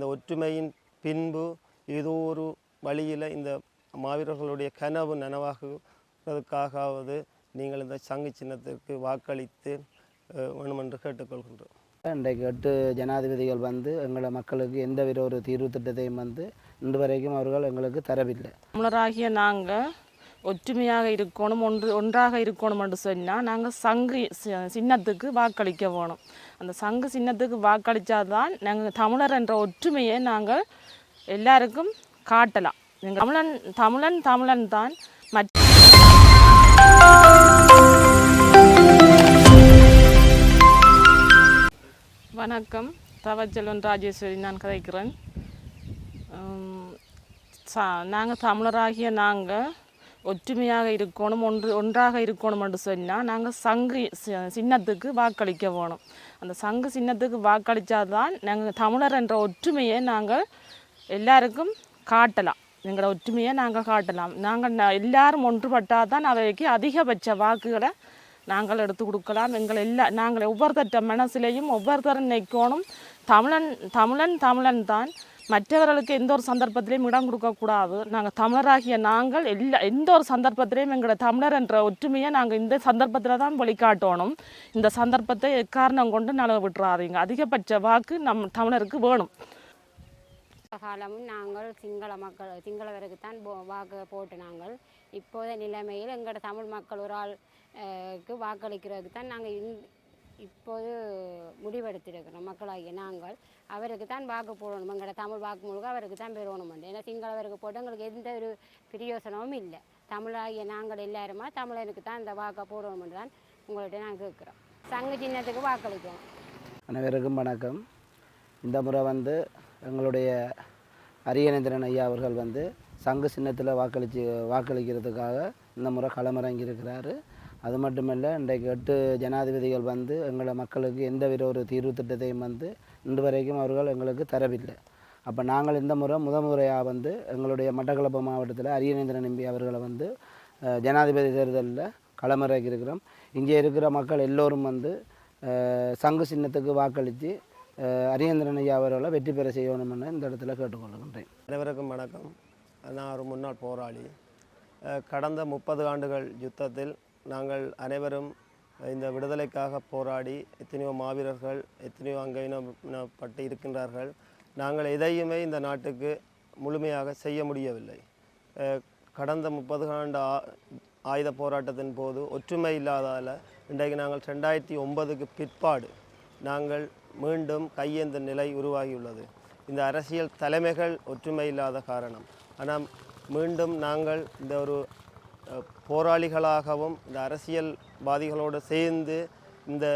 இந்த ஒற்றுமையின் பின்பு ஏதோ ஒரு வழியில் இந்த மாவீரர்களுடைய கனவு நனவாகுவதற்காகவது நீங்கள் இந்த சங்கு சின்னத்திற்கு வாக்களித்து அஹ், வேணும் என்று கேட்டுக்கொள்கின்றோம். இன்றைக்கு எட்டு ஜனாதிபதிகள் வந்து எங்களை மக்களுக்கு எந்தவித ஒரு தீர்வு திட்டத்தையும் வந்து இன்று வரைக்கும் அவர்கள் எங்களுக்கு தரவில்லை. தமிழராகிய நாங்கள் ஒற்றுமையாக இருக்கணும் ஒன்று ஒன்றாக இருக்கணும் என்று சொன்னால் நாங்கள் சங்கு சி- சின்னத்துக்கு வாக்களிக்க வேணும். அந்த சங்கு சின்னத்துக்கு வாக்களித்தாதான் நாங்கள் தமிழர் என்ற ஒற்றுமையை நாங்கள் எல்லாருக்கும் காட்டலாம். எங்கள் தமிழன் தமிழன் தமிழன் தான் மற்ற வணக்கம். தவச்செல்வன் ராஜேஸ்வரி நான் கதைக்கிறேன். நாங்கள் தமிழராகிய நாங்கள் ஒற்றுமையாக இருக்கணும் ஒன்று ஒன்றாக இருக்கணும் என்று சொன்னால் நாங்கள் சங்கு சி- சின்னத்துக்கு வாக்களிக்க வேணும். அந்த சங்கு சின்னத்துக்கு வாக்களித்தாதான் நாங்கள் தமிழர் என்ற ஒற்றுமையை நாங்கள் எல்லாருக்கும் காட்டலாம். எங்களோட ஒற்றுமையை நாங்கள் காட்டலாம். நாங்கள் எல்லாரும் ஒன்றுபட்டால் தான் அவைக்கு அதிகபட்ச வாக்குகளை நாங்கள் எடுத்து கொடுக்கலாம். எங்கள் எல்லா நாங்கள் ஒவ்வொருத்தட்ட மனசிலையும் ஒவ்வொருத்தரும் நிற்கணும் தமிழன் தமிழன் தமிழன் தான் மற்றவர்களுக்கு எந்த ஒரு சந்தர்ப்பத்திலையும் இடம் கொடுக்கக்கூடாது நாங்கள் தமிழராகிய நாங்கள் எல்லா எந்த ஒரு சந்தர்ப்பத்திலையும் எங்களோட தமிழர் என்ற ஒற்றுமையை நாங்கள் இந்த சந்தர்ப்பத்தில் தான் வெளிக்காட்டணும் இந்த சந்தர்ப்பத்தை எக்காரணம் கொண்டு நலவு விட்டுறாதீங்க. அதிகபட்ச வாக்கு நம் தமிழருக்கு வேணும். காலமும் நாங்கள் சிங்கள மக்கள் சிங்களவருக்கு தான் போ- வாக்கு போட்டு நாங்கள் இப்போதைய நிலைமையில் எங்களோட தமிழ் மக்கள் ஒரு ஆள் வாக்களிக்கிறதுக்கு தான் நாங்கள் இந் இப்போது முடிவெடுத்திருக்கிறோம். மக்களாகிய நாங்கள். அவருக்கு தான் வாக்கு போடணும். எங்களோட தமிழ் வாக்கு முழுக்க அவருக்கு தான் பெறணும் ஏன்னா சிங்களவருக்கு போட்டு எங்களுக்கு எந்த ஒரு பிரயோசனமும் இல்லை. தமிழாகிய நாங்கள் எல்லாருமா தமிழனுக்கு தான் இந்த வாக்கை போடணும் தான் உங்கள்கிட்ட நாங்கள் கேட்குறோம். சங்க சின்னத்துக்கு வாக்களிக்கணும் அனைவருக்கும் வணக்கம். இந்த முறை வந்து எங்களுடைய அரியநேந்திரன் ஐயா அவர்கள் வந்து சங்கு சின்னத்தில் வாக்களிச்சு வாக்களிக்கிறதுக்காக இந்த முறை களமிறங்கியிருக்கிறாரு. அது மட்டுமல்ல இன்றைக்கு எட்டு ஜனாதிபதிகள் வந்து எங்களை மக்களுக்கு எந்தவித ஒரு தீர்வு திட்டத்தையும் வந்து இன்று வரைக்கும் அவர்கள் எங்களுக்கு தரவில்லை. அப்போ நாங்கள் இந்த முறை முத முறையாக வந்து எங்களுடைய மட்டக்களப்பு மாவட்டத்தில் அரியநேந்திரன் நம்பி அவர்களை வந்து ஜனாதிபதி தேர்தலில் களமிறக்கி இருக்கிறோம். இங்கே இருக்கிற மக்கள் எல்லோரும் வந்து சங்கு சின்னத்துக்கு வாக்களித்து அரியந்திரன் ஐயா அவர்களை வெற்றி பெற செய்யணும்னு இந்த இடத்துல கேட்டுக்கொள்கின்றேன். அனைவருக்கும் வணக்கம். நான் ஒரு முன்னாள் போராளி. கடந்த முப்பது ஆண்டுகள் யுத்தத்தில் நாங்கள் அனைவரும் இந்த விடுதலைக்காக போராடி எத்தனையோ மாவீரர்கள் எத்தனையோ அங்கீனப்பட்டு இருக்கின்றார்கள். நாங்கள் எதையுமே இந்த நாட்டுக்கு முழுமையாக செய்ய முடியவில்லை. கடந்த முப்பது ஆண்டு ஆ- ஆயுத போராட்டத்தின் போது ஒற்றுமை இல்லாதால் இன்றைக்கு நாங்கள் ரெண்டாயிரத்தி ஒன்பதுக்கு பிற்பாடு நாங்கள் மீண்டும் கையேந்த நிலை உருவாகியுள்ளது. இந்த அரசியல் தலைமைகள் ஒற்றுமை இல்லாத காரணம். ஆனால் மீண்டும் நாங்கள் இந்த ஒரு போராளிகளாகவும் இந்த அரசியல்வாதிகளோடு சேர்ந்து இந்த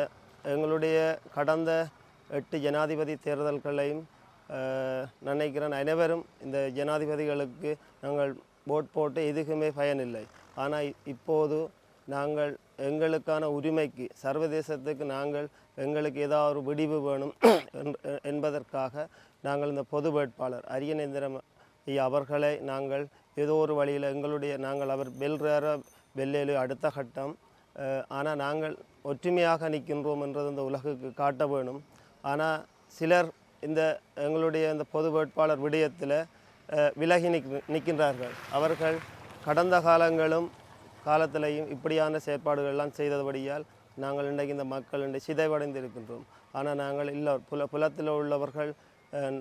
எங்களுடைய கடந்த எட்டு ஜனாதிபதி தேர்தல்களையும் நினைக்கிறேன் அனைவரும் இந்த ஜனாதிபதிகளுக்கு நாங்கள் ஓட் போட்டு எதுக்குமே பயனில்லை. ஆனால் இப்போது நாங்கள் எங்களுக்கான உரிமைக்கு சர்வதேசத்துக்கு நாங்கள் எங்களுக்கு ஏதாவது ஒரு விடிவு வேணும் என்பதற்காக நாங்கள் இந்த பொது வேட்பாளர் அரியநேந்திரம் அவர்களை நாங்கள் ஏதோ ஒரு வழியில் எங்களுடைய நாங்கள் அவர் வெல்றார வெள்ளேலு அடுத்த கட்டம். ஆனால் நாங்கள் ஒற்றுமையாக நிற்கின்றோம் என்றது இந்த உலகுக்கு காட்ட வேணும். ஆனால் சிலர் இந்த எங்களுடைய இந்த பொது வேட்பாளர் விடயத்தில் விலகி நிக் நிற்கின்றார்கள் அவர்கள் கடந்த காலங்களும் காலத்திலையும் இப்படியான செயற்பாடுகள்லாம் செய்தபடியால் நாங்கள் இன்றைக்கு இந்த மக்கள் இன்றைக்கு சிதைவடைந்து இருக்கின்றோம் ஆனால் நாங்கள் இல்லை புல புலத்தில் உள்ளவர்கள்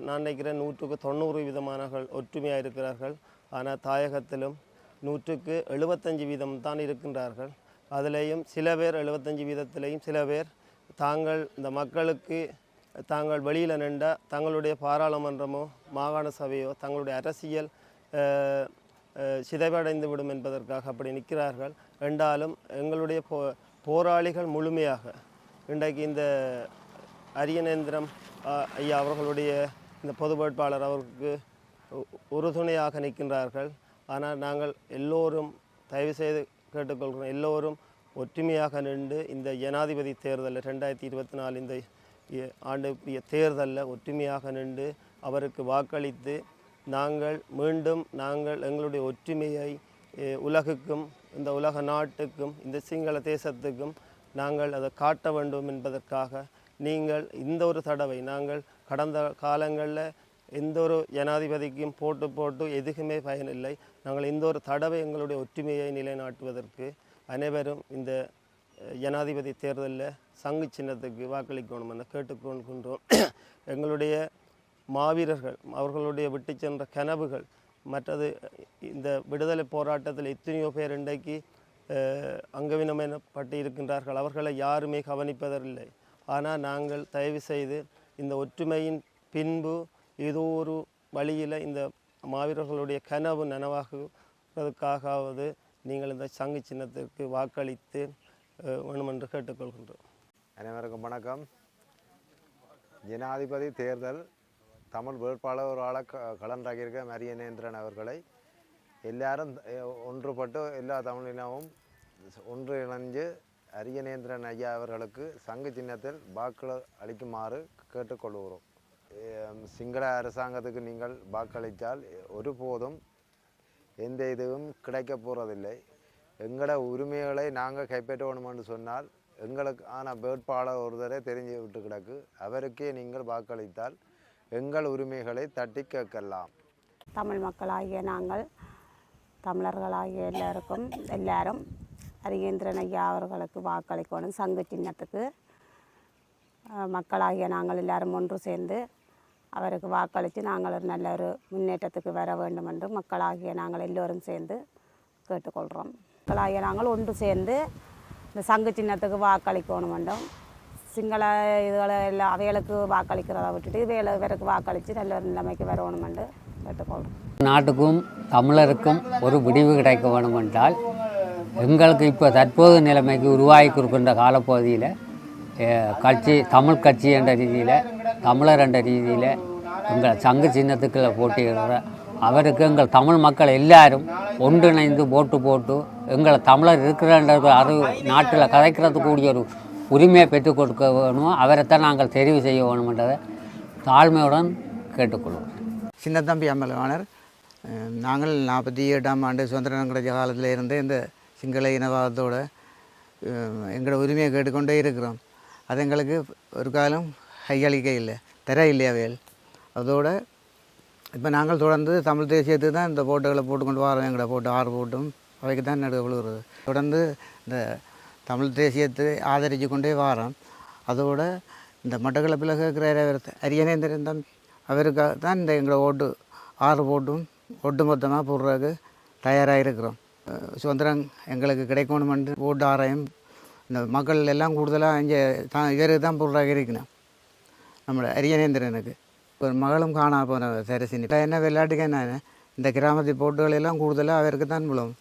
நான் நினைக்கிறேன் நூற்றுக்கு தொண்ணூறு விதமானவர்கள் ஒற்றுமையாக இருக்கிறார்கள் ஆனால் தாயகத்திலும் நூற்றுக்கு எழுபத்தஞ்சு வீதம் தான் இருக்கின்றார்கள். அதிலேயும் சில பேர் எழுபத்தஞ்சு வீதத்திலேயும் சில பேர் தாங்கள் இந்த மக்களுக்கு தாங்கள் வெளியில் நின்ற தங்களுடைய பாராளுமன்றமோ மாகாண சபையோ தங்களுடைய அரசியல் சிதைவடைந்து விடும் என்பதற்காக அப்படி நிற்கிறார்கள். என்றாலும் எங்களுடைய போ போராளிகள் முழுமையாக இன்றைக்கு இந்த அரியநேந்திரம் ஐயா அவர்களுடைய இந்த பொது வேட்பாளர் அவருக்கு உறுதுணையாக நிற்கின்றார்கள். ஆனால் நாங்கள் எல்லோரும் தயவு செய்து கேட்டுக்கொள்கிறோம். எல்லோரும் ஒற்றுமையாக நின்று இந்த ஜனாதிபதி தேர்தலில் ரெண்டாயிரத்தி இருபத்தி நாலு இந்த ஆண்டுக்குரிய தேர்தலில் ஒற்றுமையாக நின்று அவருக்கு வாக்களித்து நாங்கள் மீண்டும் நாங்கள் எங்களுடைய ஒற்றுமையை உலகுக்கும் இந்த உலக நாட்டுக்கும் இந்த சிங்கள தேசத்துக்கும் நாங்கள் அதை காட்ட வேண்டும் என்பதற்காக நீங்கள் இந்த ஒரு தடவை நாங்கள் கடந்த காலங்களில் எந்த ஒரு ஜனாதிபதிக்கும் போட்டு போட்டு எதுக்குமே பயனில்லை. நாங்கள் இந்த ஒரு தடவை எங்களுடைய ஒற்றுமையை நிலைநாட்டுவதற்கு அனைவரும் இந்த ஜனாதிபதி தேர்தலில் சங்கு சின்னத்துக்கு வாக்களிக்கணும் என கேட்டுக்கொள்கின்றோம். எங்களுடைய மாவீரர்கள் அவர்களுடைய விட்டு சென்ற கனவுகள் மற்றது இந்த விடுதலை போராட்டத்தில் எத்தனையோ பேர் இன்றைக்கு அஹ், இருக்கின்றார்கள் அவர்களை யாருமே கவனிப்பதில்லை. ஆனால் நாங்கள் தயவு செய்து இந்த ஒற்றுமையின் பின்பு ஏதோ ஒரு வழியில் இந்த மாவீரர்களுடைய கனவு நனவாகுவதற்காகவது நீங்கள் இந்த சங்கு சின்னத்திற்கு வாக்களித்து வேணும் வேணுமென்று கேட்டுக்கொள்கின்றோம். அனைவருக்கும் வணக்கம். ஜனாதிபதி தேர்தல் தமிழ் வேட்பாளர் ஒரு ஆளை க மரியநேந்திரன் அவர்களை எல்லாரும் ஒன்றுபட்டு எல்லா தமிழினமும் ஒன்று இணைஞ்சு அரியநேந்திரன் ஐயா அவர்களுக்கு சங்கு சின்னத்தில் வாக்கு அளிக்குமாறு கேட்டுக்கொள்கிறோம். சிங்கள அரசாங்கத்துக்கு நீங்கள் வாக்களித்தால் ஒருபோதும் எந்த இதுவும் கிடைக்க போகிறதில்லை எங்களோட உரிமைகளை நாங்கள் கைப்பற்றணுமென்று சொன்னால் எங்களுக்கான வேட்பாளர் ஒருத்தரை தெரிஞ்சு விட்டு கிடக்கு. அவருக்கே நீங்கள் வாக்களித்தால் எங்கள் உரிமைகளை தட்டி கேட்கலாம். தமிழ் மக்களாகிய நாங்கள் தமிழர்களாகிய எல்லாருக்கும் எல்லாரும் அரியேந்திரன் ஐயா அவர்களுக்கு வாக்களிக்கணும் சங்கு சின்னத்துக்கு. மக்களாகிய நாங்கள் எல்லாரும் ஒன்று சேர்ந்து அவருக்கு வாக்களித்து நாங்கள் ஒரு நல்ல ஒரு முன்னேற்றத்துக்கு வர வேண்டும் என்று மக்களாகிய நாங்கள் எல்லோரும் சேர்ந்து கேட்டுக்கொள்கிறோம். மக்களாகிய நாங்கள் ஒன்று சேர்ந்து இந்த சங்கு சின்னத்துக்கு வாக்களிக்கணும் வேண்டும் சிங்கள இதுகளை எல்லாம் அவைகளுக்கு வாக்களிக்கிறத விட்டுட்டு வேலை இவருக்கு வாக்களித்து நல்ல ஒரு நிலைமைக்கு வரணும் என்று கேட்டுக்கொள்கிறோம். நாட்டுக்கும் தமிழருக்கும் ஒரு விடிவு கிடைக்க வேண்டும் என்றால் எங்களுக்கு இப்போ தற்போது நிலைமைக்கு உருவாகி கொடுக்கின்ற காலப்பகுதியில் கட்சி தமிழ் கட்சி என்ற ரீதியில் தமிழர் என்ற ரீதியில் எங்கள் சங்க சின்னத்துக்குள்ளே போட்டியிடுற அவருக்கு எங்கள் தமிழ் மக்கள் எல்லாரும் ஒன்றிணைந்து போட்டு போட்டு எங்களை தமிழர் இருக்கிறன்ற அது நாட்டில் கதைக்கிறதுக்கு கூடிய ஒரு உரிமையை பெற்றுக் கொடுக்க வேணும் அவரைத்தான் நாங்கள் தெரிவு செய்ய வேணுமென்றதை தாழ்மையுடன் கேட்டுக்கொள்வோம். சின்னத்தம்பி அம்மலவாணர் நாங்கள் நாற்பத்தி எட்டாம் ஆண்டு சுதந்திரம் கிடைச்ச காலத்தில் இருந்து இந்த சிங்கள இனவாதத்தோடு எங்களோட உரிமையை கேட்டுக்கொண்டே இருக்கிறோம். அது எங்களுக்கு ஒரு காலம் கையளிக்க இல்லை தர இல்லை அவைகள். அதோட இப்போ நாங்கள் தொடர்ந்து தமிழ் தேசியத்துக்கு தான் இந்த போட்டுகளை போட்டுக்கொண்டு வரோம். எங்களை போட்டு ஆறு போட்டும் அவைக்கு தான் நடுவு விழுகிறது. தொடர்ந்து இந்த தமிழ் தேசியத்தை ஆதரித்து கொண்டே வாரோம். அதோடு இந்த மட்டக்களப்பில் கேட்குற அரியநேந்திரன் தம்பி அவருக்காக தான் இந்த எங்களை ஓட்டு ஆறு போட்டும் ஒட்டுமொத்தமாக போடுறதுக்கு தயாராக இருக்கிறோம். சுதந்திரம் எங்களுக்கு கிடைக்கணுமென்று ஓட்டு ஆராயம் இந்த மக்கள் எல்லாம் கூடுதலாக இங்கே தான் இவருக்கு தான் பொருளாக இருக்கணும் நம்மளோட அரியநேந்திரனுக்கு. ஒரு மகளும் காணா போன சரசினி. இப்போ என்ன விளையாட்டுக்கு என்ன? இந்த கிராமத்து போட்டுகளெல்லாம் கூடுதலாக அவருக்கு தான் விழும்.